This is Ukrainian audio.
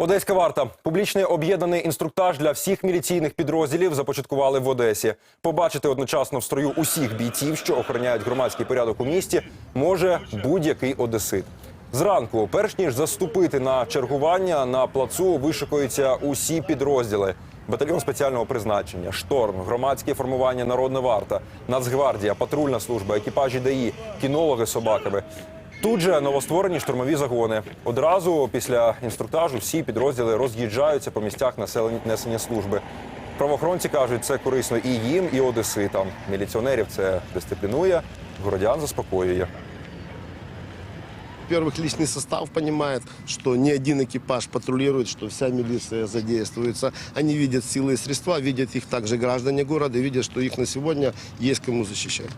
Одеська варта. Публічний об'єднаний інструктаж для всіх міліційних підрозділів започаткували в Одесі. Побачити одночасно в строю усіх бійців, що охороняють громадський порядок у місті, може будь-який одесит. Зранку, перш ніж заступити на чергування, на плацу вишикуються усі підрозділи. Батальйон спеціального призначення, шторм, громадське формування Народна варта, Нацгвардія, патрульна служба, екіпажі ДАІ, кінологи собаками. Тут же новостворені штурмові загони. Одразу після інструктажу всі підрозділи роз'їжджаються по місцях населення несення служби. Правоохоронці кажуть, це корисно і їм, і одеситам. Міліціонерів це дисциплінує, городян заспокоює. Во-первых, личный состав понимает, что ни один экипаж патрулирует, что вся милиция задействуется. Они видят силы и средства, видят их также граждане города, видят, что их на сегодня есть кому защищать.